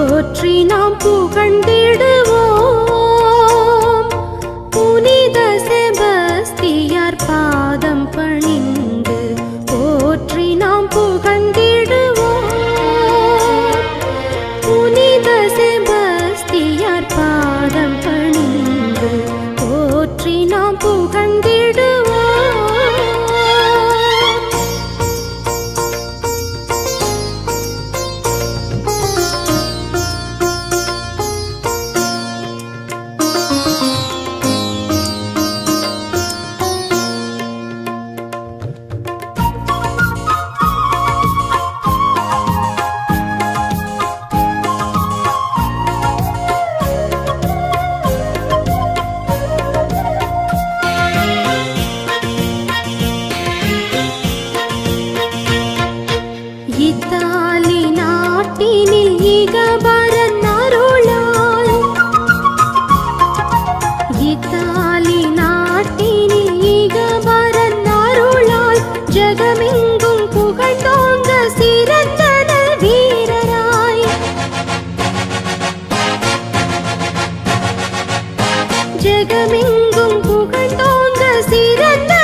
போற்றி நாம் புகழ்ந்தே உலகமெங்கும் புகழ்ந்தோங்க சிறந்த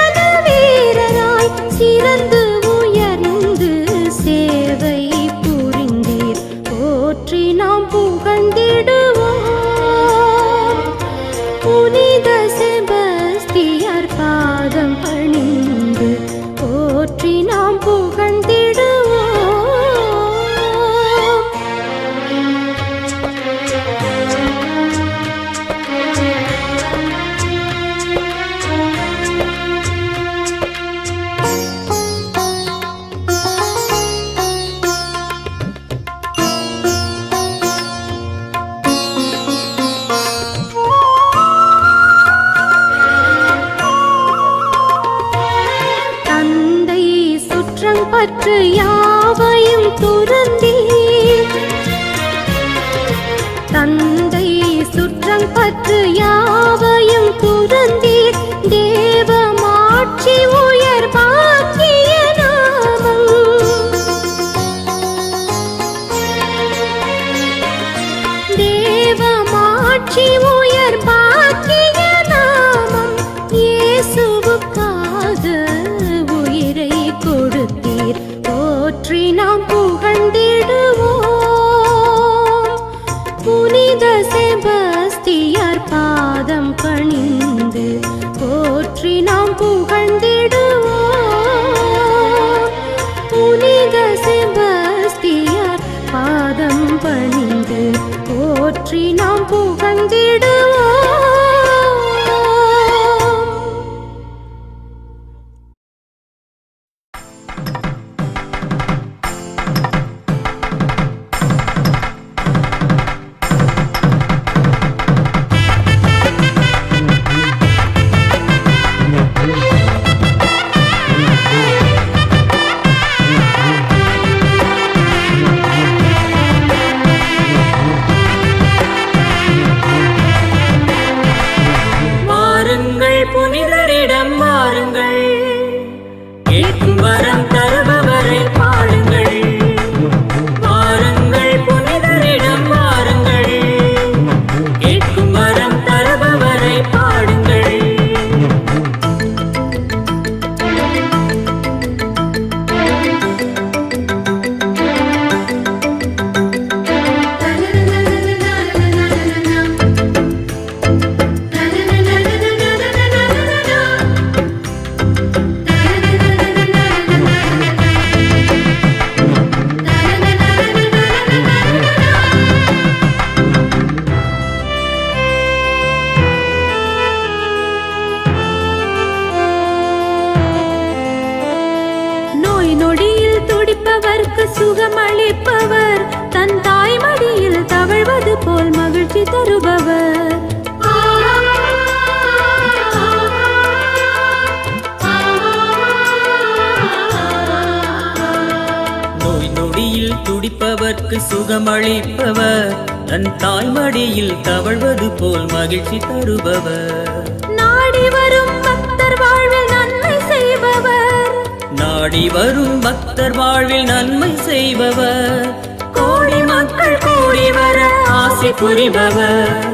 துடிப்பவர்க்கு சுகமளிப்பவர். தன் தாய்மடியில் தவழ்வது போல் மகிழ்ச்சி தருபவர். நாடி வரும் பக்தர் வாழ்வில் நன்மை செய்பவர். நாடி வரும் பக்தர் வாழ்வில் நன்மை செய்பவர். கோடி மக்கள் கூடி வர ஆசை புரிபவர்.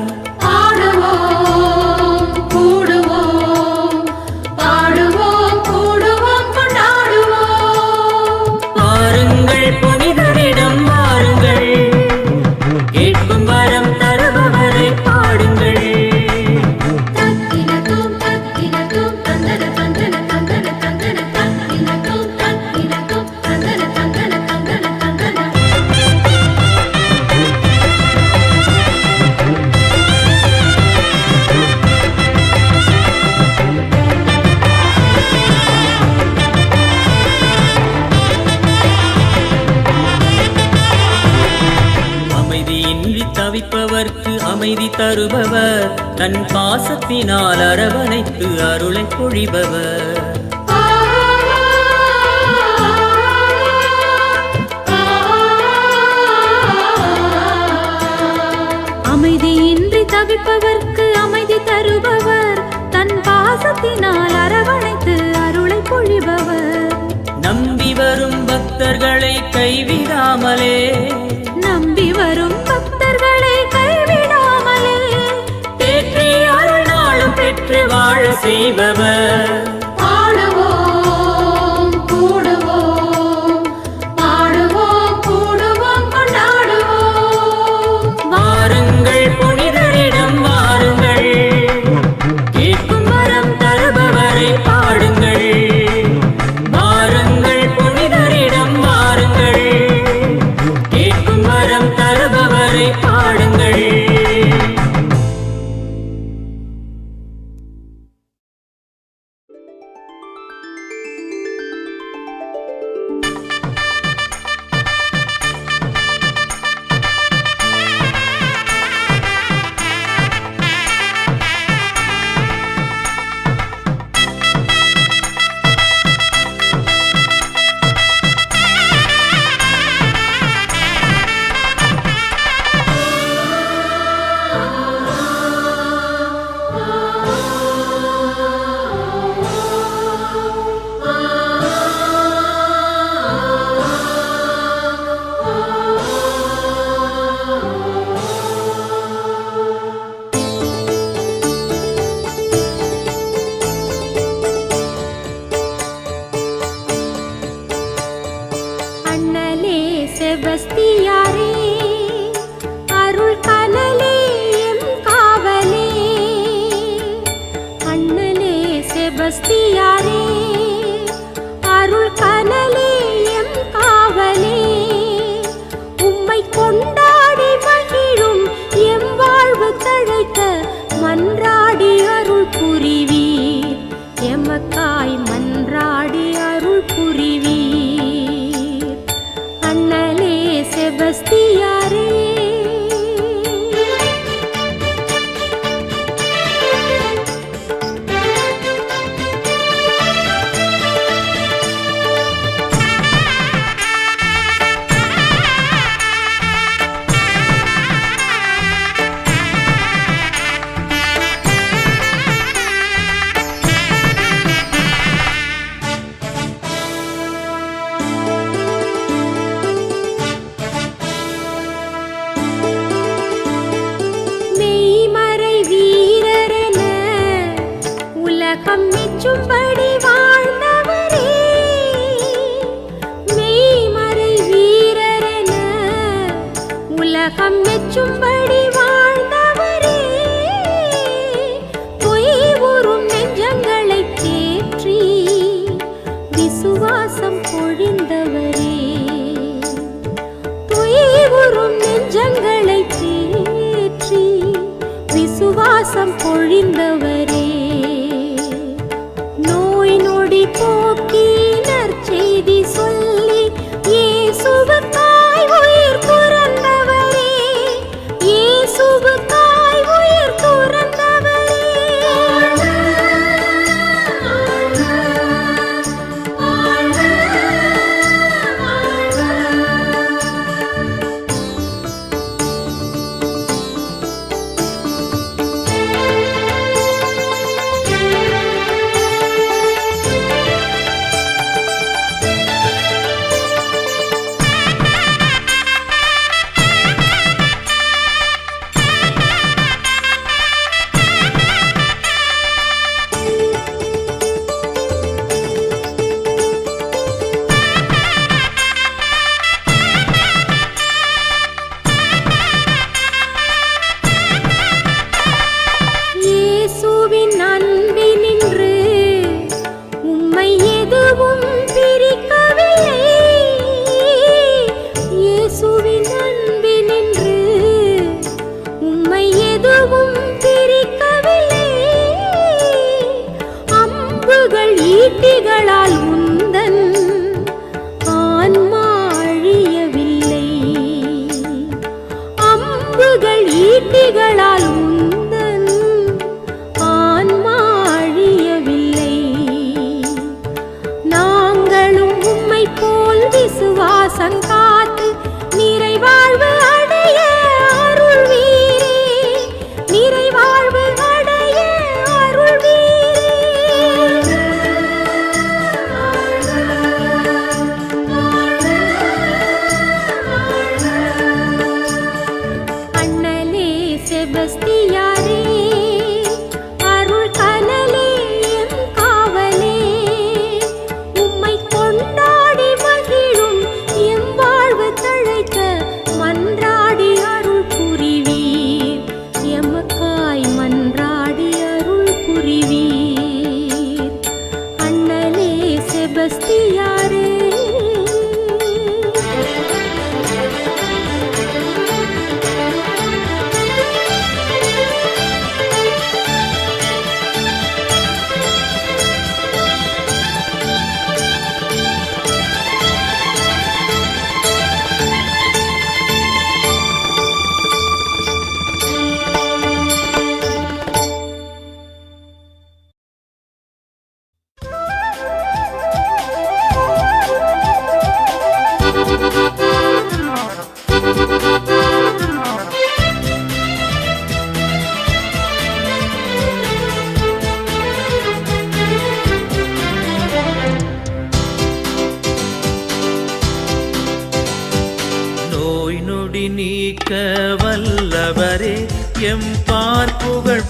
தருபவர் அரவணைத்து அருளை பொழிபவர். அமைதியின்றி தவிப்பவர் விசுவாசம் பொழிந்தவரே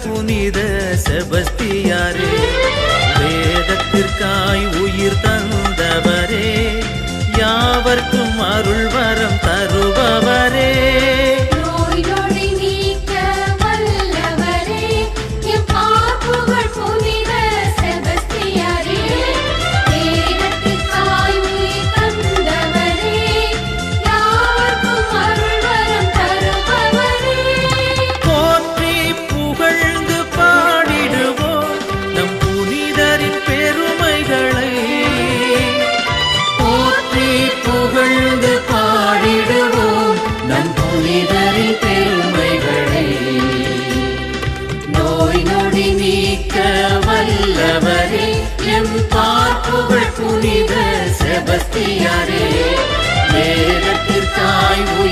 புனித செபஸ்தியாரே வேதத்திற்காய் உயிர் தந்தவரே யாவர்க்கும் அருள் வரம்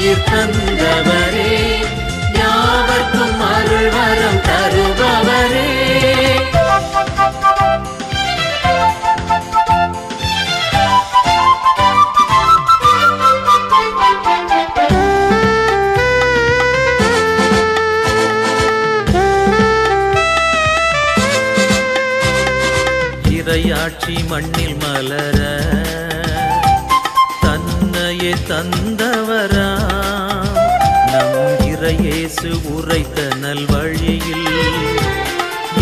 உயிர் தந்தவரே யாவர்க்கும் அருள் வரம் தருபவரே. இறையாட்சி மண்ணில் மலர தன்னையே தந்தவரா. நம் இறையேசு உரைத்த நல்வழியில்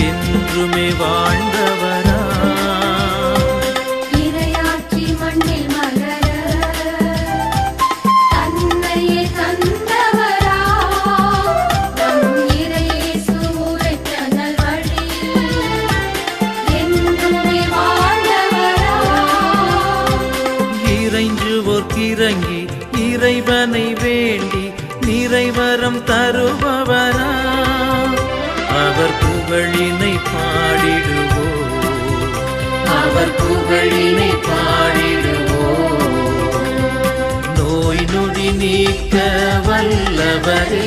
என்றுமே வாழ்ந்தவர் நிறைவரம் தருபவரா அவர் புகழினை பாடிடுவோம் அவர் புகழினை பாடிடுவோம் நோய் நொடி நீக்க வல்லவரே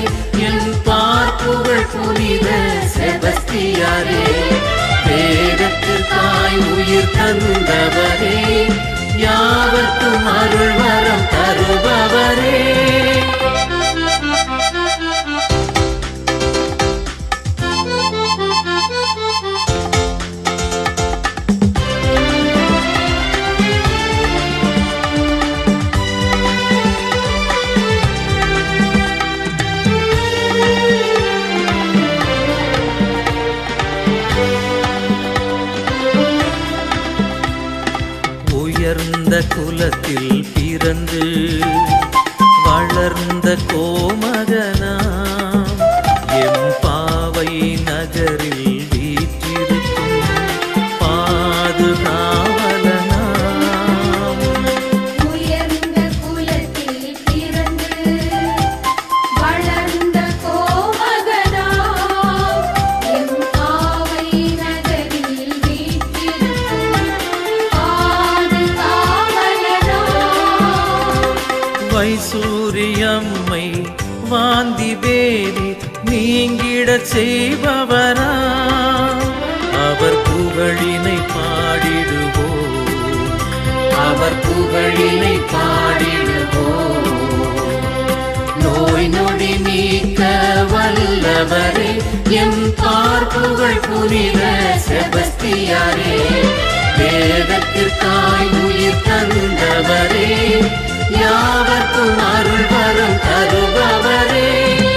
என் பார்ப்புகள் புனித செபஸ்தியாரே. வேதத்திற்காய் உயிர் தந்தவரே யாவர்க்கும் அருள் வரம் தருபவரே. வளர்ந்த கோமகனா. எம் பாவை நகரில் வீற்றிருக்கும் பாதுகாவலனா. உயர்ந்த குலத்தில் பிறந்து வளர்ந்த கோமகனா. எம் காவை நகரில் வீற்றிருக்கும் பாதுகாவலனா. வைசூரியம்மை வாந்தி வேதி நீங்கிட செய்பவரா? அவர் புகழினை பாடிடுவோ? அவர் புகழினை பாடிடுவோ? நோய் நொடி நீக்க வல்லவரே எம் பார்ப்புகள் புனித செபஸ்தியாரே வேதத்திற்காய் உயிர் தந்தவரே. யாவர்க்கும் அருள் வரம் தருபவரே.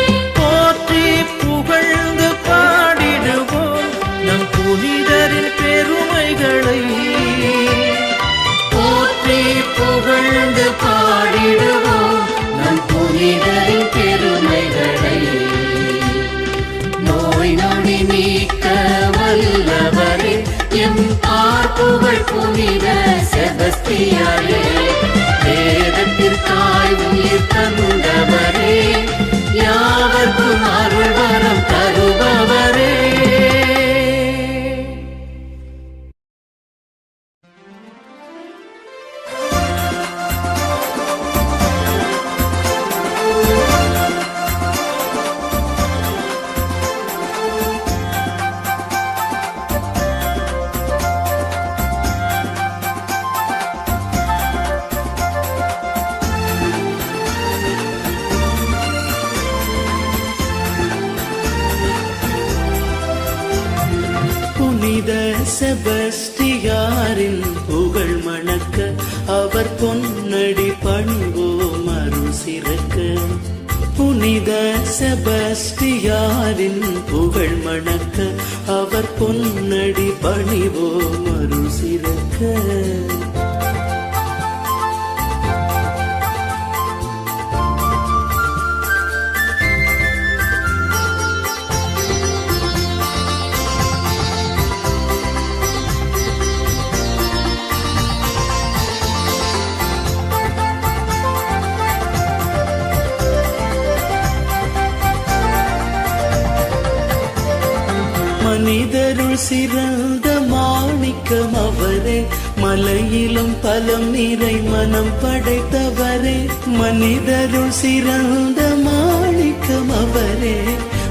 பணிவோம் மறு சிறக்க. சிறந்த மாணிக்கம் அவரே. மலையிலும் பலம் நிறை மனம் படைத்தவரே. மனிதருள் சிறந்த மாணிக்கம் அவரே.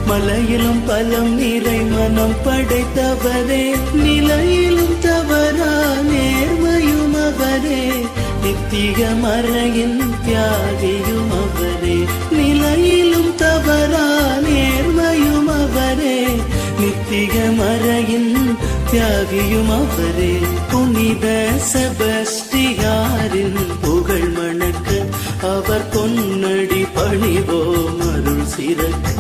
மலையிலும் பலம் நிறை மனம் படைத்தவரே. நிலையிலும் தவறா நேர்மையும் அவரே. நித்திய மறையின் தியாகியும் அவரே. நிலையிலும் தவறா நேர்மையும் அவரே. நித்திய மறையின் தியாகியும் அவரே புனித செபஸ்டியாரின் புகழ் மணக்க அவர் பொன்னடி பணிவோம் அருள் சிறக்க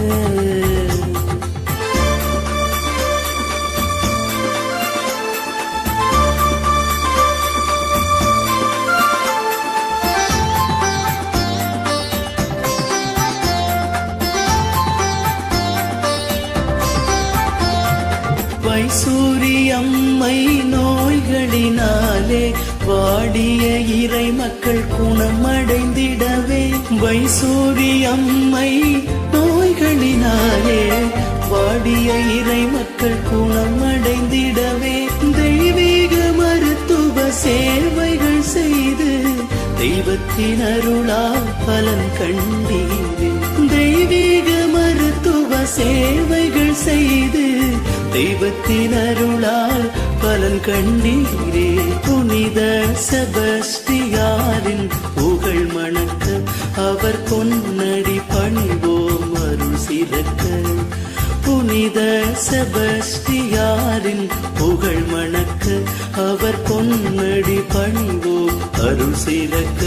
வாடிய இறை மக்கள் குணமடைந்திடவே வைசூரி அம்மை நோய்களினாலே வாடிய இறை மக்கள் குணமடைந்திடவே தெய்வீக மருத்துவ சேவைகள் செய்து தெய்வத்தின் அருளால் பலன் கண்டீரே. தெய்வீக மருத்துவ சேவைகள் செய்து தெய்வத்தின் அருளால் பலன் கண்டீரே புனித செபஸ்டியாரின் புகழ் மணக்க அவர் பொன்னடி பணிவோம் அருள் சிறக்க. புனித செபஸ்டியாரின் புகழ் மணக்க அவர் பொன்னடி பணிவோம் அருள் சிறக்க.